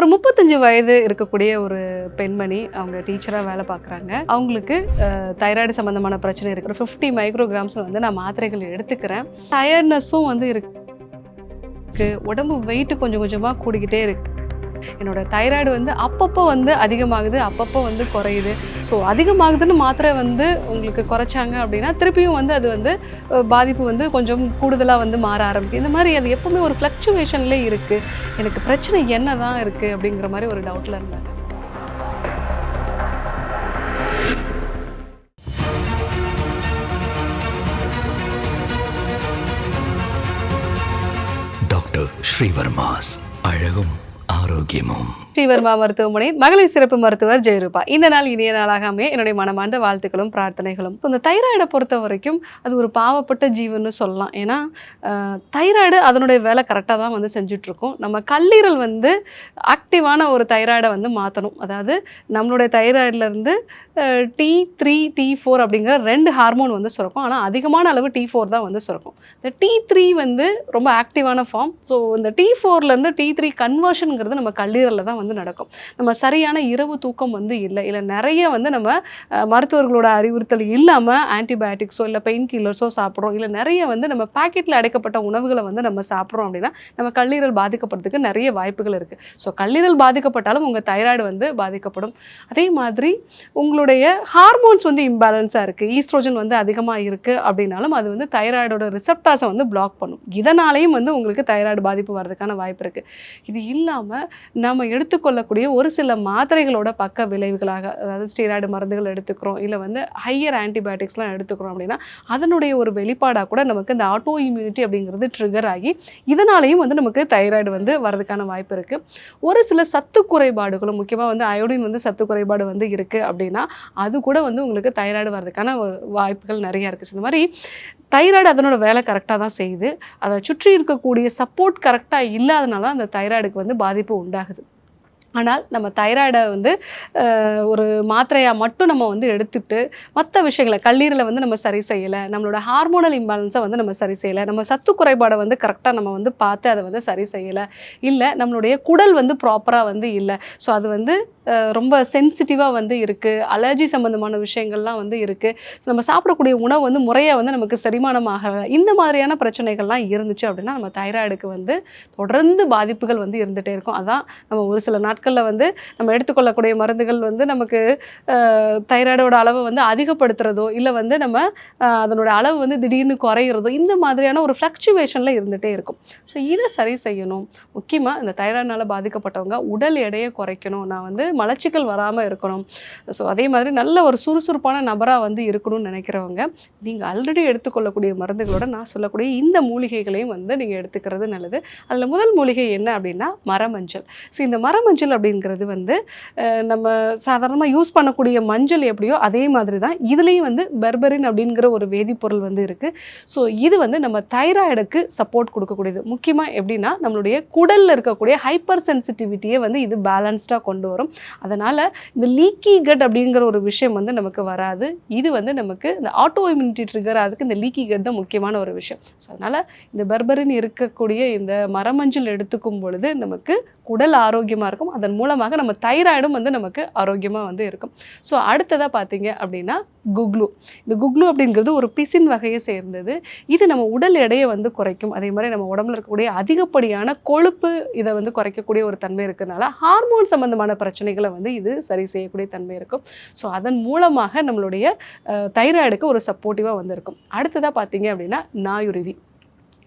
ஒரு முப்பத்தஞ்சு வயது இருக்கக்கூடிய ஒரு பெண்மணி அவங்க டீச்சராக வேலை பார்க்குறாங்க. அவங்களுக்கு தைராய்டு சம்மந்தமான பிரச்சனை இருக்கு. ஒரு ஃபிஃப்டி மைக்ரோகிராம்ஸ் வந்து நான் மாத்திரைகள் எடுத்துக்கிறேன். டயர்ட்னஸும் வந்து இருக்கு. உடம்பு வெயிட்டு கொஞ்சம் கொஞ்சமாக கூடிக்கிட்டே இருக்குது என்னோட தைராய்டு வந்து அப்பப்போ வந்து அதிகமாகுது அப்பப்போ வந்து குறையுது. ஸோ அதிகமாகுதுன்னு மாத்திரை வந்து உங்களுக்கு குறைச்சாங்க அப்படின்னா திருப்பியும் வந்து அது வந்து பாதிப்பு வந்து கொஞ்சம் கூடுதலாக வந்து மாற ஆரம்பிக்கும். இந்த மாதிரி அது எப்பவுமே ஒரு ஃப்ளக்சுவேஷன்லேயே இருக்குது எனக்கு பிரச்சனை என்ன தான் இருக்குது அப்படிங்கிற மாதிரி ஒரு டவுட்டில் இருந்தாங்க டாக்டர் ஸ்ரீவர்மாஸ் அழகும் ஆரோக்கியமும் ஸ்ரீவர்மா மருத்துவமனை மகளிர் சிறப்பு மருத்துவர் ஜெயரூபா. இந்த நாள் இனிய நாளாக அமைய என்னுடைய மனமார்ந்த வாழ்த்துக்களும் பிரார்த்தனைகளும். இப்போ இந்த தைராய்டை பொறுத்த வரைக்கும் அது ஒரு பாவப்பட்ட ஜீவன்னு சொல்லலாம். ஏன்னா தைராய்டு அதனுடைய வேலை கரெக்டாக தான் வந்து செஞ்சுட்ருக்கோம். நம்ம கல்லீரல் வந்து ஆக்டிவான ஒரு தைராய்டை வந்து மாற்றணும் அதாவது நம்மளுடைய தைராய்டுலேருந்து டி த்ரீ டி ஃபோர் அப்படிங்கிற ரெண்டு ஹார்மோன் வந்து சுரக்கும். ஆனால் அதிகமான அளவு டி ஃபோர் தான் வந்து சுரக்கும். இந்த டி த்ரீ வந்து ரொம்ப ஆக்டிவான ஃபார்ம் ஸோ இந்த டி ஃபோர்லேருந்து டி த்ரீ கன்வர்ஷனுங்கிறது நம்ம கல்லீரலில் தான் வந்து நடக்கும். நம்ம சரியான இரவு தூக்கம் வந்து இல்லை. இல்லை நிறைய வந்து நம்ம மருத்துவர்களோட அறிவுறுத்தல் இல்லாமல் ஆன்டிபயோட்டிக்ஸோ இல்லை பெயின் கில்லர்ஸோ சாப்பிட்றோம். இல்லை நிறைய வந்து நம்ம பேக்கெட்டில் அடைக்கப்பட்ட உணவுகளை வந்து நம்ம சாப்பிட்றோம் அப்படின்னா நம்ம கல்லீரல் பாதிக்கப்படுறதுக்கு நிறைய வாய்ப்புகள் இருக்குது ஸோ கல்லீரல் பாதிக்கப்பட்டாலும் உங்கள் தைராய்டு வந்து பாதிக்கப்படும். அதே மாதிரி உங்களுடைய ஹார்மோன்ஸ் வந்து இம்பேலன்ஸாக இருக்குது ஈஸ்ட்ரோஜன் வந்து அதிகமாக இருக்குது அப்படின்னாலும் அது வந்து தைராய்டோட ரிசப்டாஸை வந்து பிளாக் பண்ணும். இதனாலேயும் வந்து உங்களுக்கு தைராய்டு பாதிப்பு வர்றதுக்கான வாய்ப்பு இருக்குது இது இல்லாமல் நம்ம எடுத்து எடுத்துக்கொள்ளக்கூடிய ஒரு சில மாத்திரைகளோட பக்க விளைவுகளாக அதாவது ஸ்டீராய்டு மருந்துகள் எடுத்துக்கிறோம் இல்லை வந்து ஹையர் ஆன்டிபயோட்டிக்ஸ்லாம் எடுத்துக்கிறோம் அப்படின்னா அதனுடைய ஒரு வெளிப்பாடாக கூட நமக்கு இந்த ஆட்டோ இம்யூனிட்டி அப்படிங்கிறது ட்ரிகர் ஆகி இதனாலையும் வந்து நமக்கு தைராய்டு வந்து வரதுக்கான வாய்ப்பு இருக்குது ஒரு சில சத்து குறைபாடுகளும் முக்கியமாக வந்து அயோடின் வந்து சத்து குறைபாடு வந்து இருக்குது அப்படின்னா அது கூட வந்து உங்களுக்கு தைராய்டு வர்றதுக்கான ஒரு வாய்ப்புகள் நிறையா இருக்குது இந்த மாதிரி தைராய்டு அதனோட வேலை கரெக்டாக தான் செய்யுது. அதை சுற்றி இருக்கக்கூடிய சப்போர்ட் கரெக்டாக இல்லாதனால அந்த தைராய்டுக்கு வந்து பாதிப்பு உண்டாகுது. ஆனால் நம்ம தைராய்டை வந்து ஒரு மாத்திரையாக மட்டும் நம்ம வந்து எடுத்துட்டு மற்ற விஷயங்களை கல்லீரலை வந்து நம்ம சரி செய்யலை நம்மளோட ஹார்மோனல் இம்பேலன்ஸை வந்து நம்ம சரி செய்யலை நம்ம சத்து குறைபாடை வந்து கரெக்டாக நம்ம வந்து பார்த்து அதை வந்து சரி செய்யலை இல்லை நம்மளுடைய குடல் வந்து ப்ராப்பராக வந்து இல்லை. ஸோ அது வந்து ரொம்ப சென்சிட்டிவாக வந்து இருக்குது அலர்ஜி சம்மந்தமான விஷயங்கள்லாம் வந்து இருக்குது நம்ம சாப்பிடக்கூடிய உணவு வந்து முறையாக வந்து நமக்கு செரிமானமாகலை இந்த மாதிரியான பிரச்சனைகள்லாம் இருந்துச்சு அப்படின்னா நம்ம தைராய்டுக்கு வந்து தொடர்ந்து பாதிப்புகள் வந்து இருந்துகிட்டே இருக்கும். அதான் நம்ம ஒரு சில நாட்கள் நாட்களில் வந்து நம்ம எடுத்துக்கொள்ளக்கூடிய மருந்துகள் வந்து நமக்கு தைராய்டோட அளவை வந்து அதிகப்படுத்துறதோ இல்லை வந்து நம்ம அதனோட அளவு வந்து திடீர்னு குறையிறதோ இந்த மாதிரியான ஒரு ஃப்ளக்சுவேஷனில் இருந்துகிட்டே இருக்கும். ஸோ இதை சரி செய்யணும். முக்கியமாக இந்த தைராய்டினால் பாதிக்கப்பட்டவங்க உடல் எடையை குறைக்கணும். நான் வந்து மலச்சிக்கல் வராமல் இருக்கணும். ஸோ அதே மாதிரி நல்ல ஒரு சுறுசுறுப்பான நபராக வந்து இருக்கணும்னு நினைக்கிறவங்க நீங்கள் ஆல்ரெடி எடுத்துக்கொள்ளக்கூடிய மருந்துகளோட நான் சொல்லக்கூடிய இந்த மூலிகைகளையும் வந்து நீங்கள் எடுத்துக்கிறது நல்லது. அதில் முதல் மூலிகை என்ன அப்படின்னா மரமஞ்சள். ஸோ இந்த மரமஞ்சள் அப்படிங்கிறது வந்து நம்ம சாதாரணமாக யூஸ் பண்ணக்கூடிய மஞ்சள் எப்படியோ அதே மாதிரி தான் இதுலேயும் வந்து பெர்பரின் அப்படிங்கிற ஒரு வேதிப்பொருள் வந்து இருக்குது ஸோ இது வந்து நம்ம தைராய்டுக்கு சப்போர்ட் கொடுக்கக்கூடியது. முக்கியமாக எப்படின்னா நம்மளுடைய குடலில் இருக்கக்கூடிய ஹைப்பர் சென்சிட்டிவிட்டியை வந்து இது பேலன்ஸ்டாக கொண்டு வரும். அதனால் இந்த லீக்கி கட் அப்படிங்கிற ஒரு விஷயம் வந்து நமக்கு வராது. இது வந்து நமக்கு இந்த ஆட்டோ இம்யூனிட்டி ட்ரிகர் அதுக்கு இந்த லீக்கி கட் தான் முக்கியமான ஒரு விஷயம். ஸோ அதனால் இந்த பெர்பரின் இருக்கக்கூடிய இந்த மரமஞ்சள் எடுத்துக்கும் பொழுது நமக்கு உடல் ஆரோக்கியமாக இருக்கும். அதன் மூலமாக நம்ம தைராய்டும் வந்து நமக்கு ஆரோக்கியமாக வந்து இருக்கும். ஸோ அடுத்ததாக பார்த்தீங்க அப்படின்னா குக்லு இந்த குக்லு அப்படிங்கிறது ஒரு பிசின் வகையை சேர்ந்தது. இது நம்ம உடல் எடையை வந்து குறைக்கும். அதே மாதிரி நம்ம உடம்புல இருக்கக்கூடிய அதிகப்படியான கொழுப்பு இதை வந்து குறைக்கக்கூடிய ஒரு தன்மை இருக்கிறதுனால ஹார்மோன் சம்மந்தமான பிரச்சனைகளை வந்து இது சரி செய்யக்கூடிய தன்மை இருக்கும். ஸோ அதன் மூலமாக நம்மளுடைய தைராய்டுக்கு ஒரு சப்போர்ட்டிவாக வந்து இருக்கும் அடுத்ததாக பார்த்தீங்க அப்படின்னா நாயுருவி.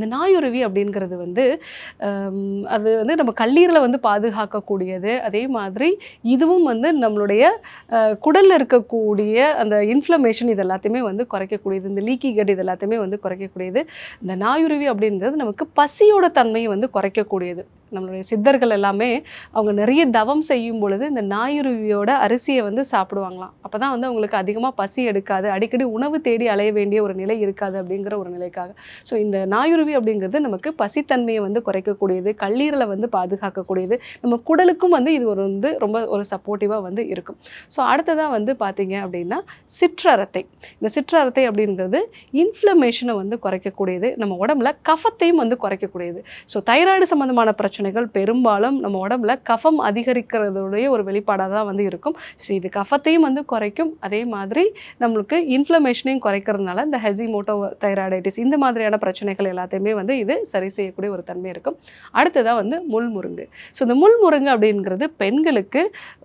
இந்த நாயுருவி அப்படிங்கிறது வந்து அது வந்து நம்ம கல்லீரலை வந்து பாதுகாக்கக்கூடியது. அதே மாதிரி இதுவும் வந்து நம்மளுடைய குடலில் இருக்கக்கூடிய அந்த இன்ஃப்ளமேஷன் இது எல்லாத்தையுமே வந்து குறைக்கக்கூடியது. இந்த லீக்கி கட் இது எல்லாத்தையுமே வந்து குறைக்கக்கூடியது. இந்த நாயுருவி அப்படிங்கிறது நமக்கு பசியோட தன்மையை வந்து குறைக்கக்கூடியது. நம்மளுடைய சித்தர்கள் எல்லாமே அவங்க நிறைய தவம் செய்யும் பொழுது இந்த நாயுருவியோட அரிசியை வந்து சாப்பிடுவாங்களாம். அப்போ தான் வந்து அவங்களுக்கு அதிகமாக பசி எடுக்காது அடிக்கடி உணவு தேடி அலைய வேண்டிய ஒரு நிலை இருக்காது அப்படிங்கிற ஒரு நிலைக்காக. ஸோ இந்த நாயுருவி அப்படிங்கிறது நமக்கு பசித்தன்மையை வந்து குறைக்கக்கூடியது கல்லீரலை வந்து பாதுகாக்கக்கூடியது நம்ம குடலுக்கும் வந்து இது ஒரு வந்து ரொம்ப ஒரு சப்போர்ட்டிவாக வந்து இருக்கும். ஸோ அடுத்ததாக வந்து பார்த்தீங்க அப்படின்னா சிற்றரத்தை. இந்த சிற்றரத்தை அப்படிங்கிறது இன்ஃப்ளமேஷனை வந்து குறைக்கக்கூடியது நம்ம உடம்புல கஃபத்தையும் வந்து குறைக்கக்கூடியது. ஸோ தைராய்டு சம்மந்தமான பிரச்சனை பிரச்சனைகள் பெரும்பாலும் நம்ம உடம்புல கஃபம் அதிகரிக்கிறதுடைய ஒரு வெளிப்பாடாக தான் வந்து இருக்கும். ஸோ இது கஃபத்தையும் வந்து குறைக்கும். அதே மாதிரி நம்மளுக்கு இன்ஃப்ளமேஷனையும் குறைக்கிறதுனால இந்த ஹெசிமோட்டோ தைராய்டைட்டிஸ் இந்த மாதிரியான பிரச்சனைகள் எல்லாத்தையுமே வந்து இது சரி செய்யக்கூடிய ஒரு தன்மை இருக்கும். அடுத்ததாக வந்து முள்முருங்கு ஸோ இந்த முள்முருங்கு அப்படிங்கிறது பெண்களுக்கு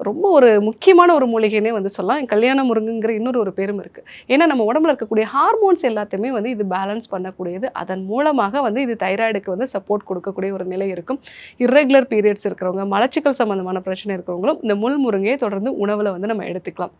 ரொம்ப ஒரு முக்கியமான ஒரு மூலிகைனே வந்து சொல்லலாம். கல்யாண முருங்குங்கிற இன்னொரு ஒரு பேரும் இருக்குது ஏன்னா நம்ம உடம்புல இருக்கக்கூடிய ஹார்மோன்ஸ் எல்லாத்தையுமே வந்து இது பேலன்ஸ் பண்ணக்கூடியது. அதன் மூலமாக வந்து இது தைராய்டுக்கு வந்து சப்போர்ட் கொடுக்கக்கூடிய ஒரு நிலை இருக்கும். இர்ரெகுலர் பீரியட்ஸ் இருக்கிறவங்க மலச்சிக்கல் சம்மந்தமான பிரச்சனை இருக்கிறவங்களும் இந்த முள் முருங்கையை தொடர்ந்து உணவில் வந்து நம்ம எடுத்துக்கலாம்.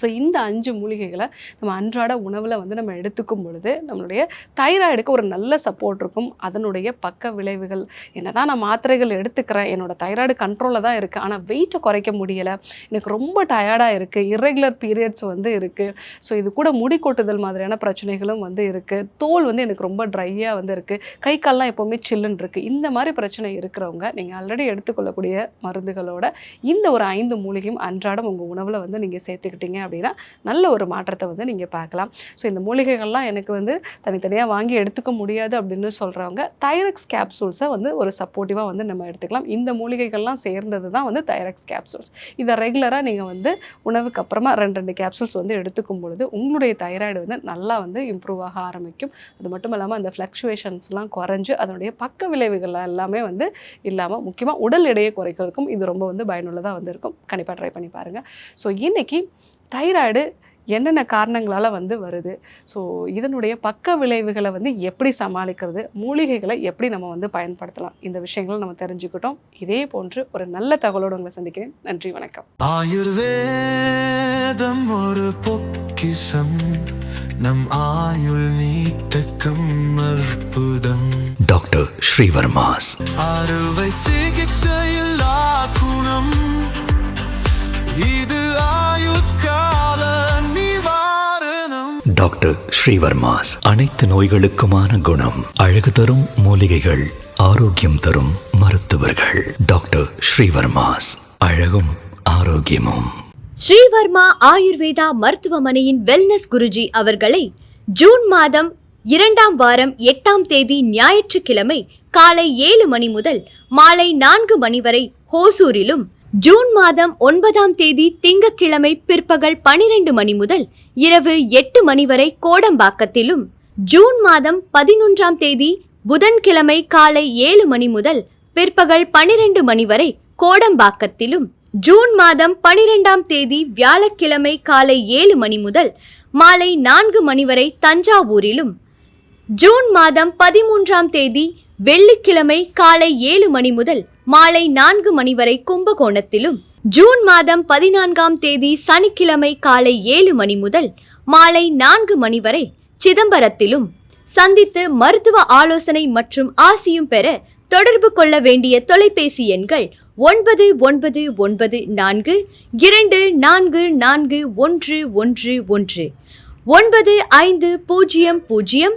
ஸோ இந்த அஞ்சு மூலிகைகளை நம்ம அன்றாட உணவில் வந்து நம்ம எடுத்துக்கும் பொழுது நம்மளுடைய தைராய்டுக்கு ஒரு நல்ல சப்போர்ட் இருக்கும். அதனுடைய பக்க விளைவுகள் என்னதான் நான் மாத்திரைகள் எடுத்துக்கிறேன் என்னோட தைராய்டு கண்ட்ரோலில் தான் இருக்குது ஆனால் வெயிட்டை குறைக்க முடியலை. எனக்கு ரொம்ப டயர்டாக இருக்குது இரெகுலர் பீரியட்ஸ் வந்து இருக்குது ஸோ இது கூட முடி கொட்டுதல் மாதிரியான பிரச்சனைகளும் வந்து இருக்குது தோல் வந்து எனக்கு ரொம்ப ட்ரையாக வந்து இருக்குது கை கால்லாம் எப்போவுமே சில்லுன்னு இருக்குது இந்த மாதிரி பிரச்சனை இருக்கிறவங்க நீங்கள் ஆல்ரெடி எடுத்துக்கொள்ளக்கூடிய மருந்துகளோட இந்த ஒரு ஐந்து மூலிகையும் அன்றாடம் உங்கள் உணவில் வந்து நீங்கள் சேர்த்துக்கிட்டீங்க அப்படின்னா நல்ல ஒரு மாற்றத்தை வந்து நீங்கள் பார்க்கலாம். ஸோ இந்த மூலிகைகள்லாம் எனக்கு வந்து தனித்தனியாக வாங்கி எடுத்துக்க முடியாது அப்படின்னு சொல்கிறவங்க தைரக்ஸ் கேப்சூல்ஸை வந்து ஒரு சப்போர்ட்டிவாக வந்து நம்ம எடுத்துக்கலாம். இந்த மூலிகைகள்லாம் சேர்ந்தது தான் வந்து தைரக்ஸ் கேப்சூல்ஸ் இதை ரெகுலராக நீங்கள் வந்து உணவுக்கு அப்புறமா ரெண்டு ரெண்டு கேப்சூல்ஸ் வந்து எடுத்துக்கும் பொழுது உங்களுடைய தைராய்டு வந்து நல்லா வந்து இம்ப்ரூவ் ஆக ஆரம்பிக்கும். அது மட்டும் இல்லாமல் அந்த ஃப்ளக்ஷுவேஷன்ஸ்லாம் குறைஞ்சு அதனுடைய பக்க விளைவுகள் எல்லாமே வந்து இல்லாமல் முக்கியமாக உடல் எடையை குறைக்கிறதுக்கும் இது ரொம்ப வந்து பயனுள்ளதாக வந்து இருக்கும். கண்டிப்பாக ட்ரை பண்ணி பாருங்கள் ஸோ இன்றைக்கி தைராய்டு என்னென்ன காரணங்களால் வந்து வருது? ஸோ இதனுடைய பக்க விளைவுகளை வந்து எப்படி சமாளிக்கிறது? மூலிகைகளை எப்படி நம்ம வந்து பயன்படுத்தலாம்? இந்த விஷயங்களை நம்ம தெரிஞ்சுக்கிட்டோம். இதே போன்று ஒரு நல்ல தகவலோடு உங்களை சந்திக்கிறேன். நன்றி வணக்கம். ஆயுர்வேதம் ஒரு பொக்கிஷம். நம் ஆயுள் நீட்டக்கும் அற்புதம். டாக்டர் ஸ்ரீவர்மாஸ். அறுவை சிகிச்சையில்லா குணம். இது ஆயுட்கால நிவாரணம். டாக்டர் ஸ்ரீவர்மாஸ் அனைத்து நோய்களுக்குமான குணம் அழகு தரும் மூலிகைகள் ஆரோக்கியம் தரும் மருத்துவர்கள். டாக்டர் ஸ்ரீவர்மாஸ் அழகும் ஆரோக்கியமும். ஸ்ரீவர்மா ஆயுர்வேதா மருத்துவமனையின் வெல்னஸ் குருஜி அவர்களை ஜூன் மாதம் இரண்டாம் வாரம் எட்டாம் தேதி ஞாயிற்றுக்கிழமை காலை ஏழு மணி முதல் மாலை நான்கு மணி வரை ஹோசூரிலும் ஜூன் மாதம் ஒன்பதாம் தேதி திங்கட்கிழமை பிற்பகல் பனிரெண்டு மணி முதல் இரவு எட்டு மணி வரை கோடம்பாக்கத்திலும் ஜூன் மாதம் பதினொன்றாம் தேதி புதன்கிழமை காலை ஏழு மணி முதல் பிற்பகல் பனிரெண்டு மணி வரை கோடம்பாக்கத்திலும் ஜூன் மாதம் பனிரெண்டாம் தேதி வியாழக்கிழமை காலை ஏழு மணி முதல் மாலை நான்கு மணி வரை தஞ்சாவூரிலும் ஜூன் மாதம் பதிமூன்றாம் தேதி வெள்ளிக்கிழமை காலை ஏழு மணி முதல் மாலை நான்கு மணி வரை கும்பகோணத்திலும் ஜூன் மாதம் பதினான்காம் தேதி சனிக்கிழமை காலை ஏழு மணி முதல் மாலை நான்கு மணி வரை சிதம்பரத்திலும் சந்தித்து மருத்துவ ஆலோசனை மற்றும் ஆசியும் பெற தொடர்பு கொள்ள வேண்டிய தொலைபேசி எண்கள் ஒன்பது ஒன்பது ஒன்பது நான்கு இரண்டு நான்கு நான்கு ஒன்று ஒன்று ஒன்று ஒன்பது ஐந்து பூஜ்ஜியம் பூஜ்ஜியம்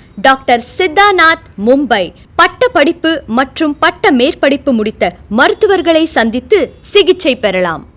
doctor Siddhanath Mumbai. பட்ட படிப்பு மற்றும் பட்ட மேற்படிப்பு முடித்த மருத்துவர்களை சந்தித்து சிகிச்சை பெறலாம்.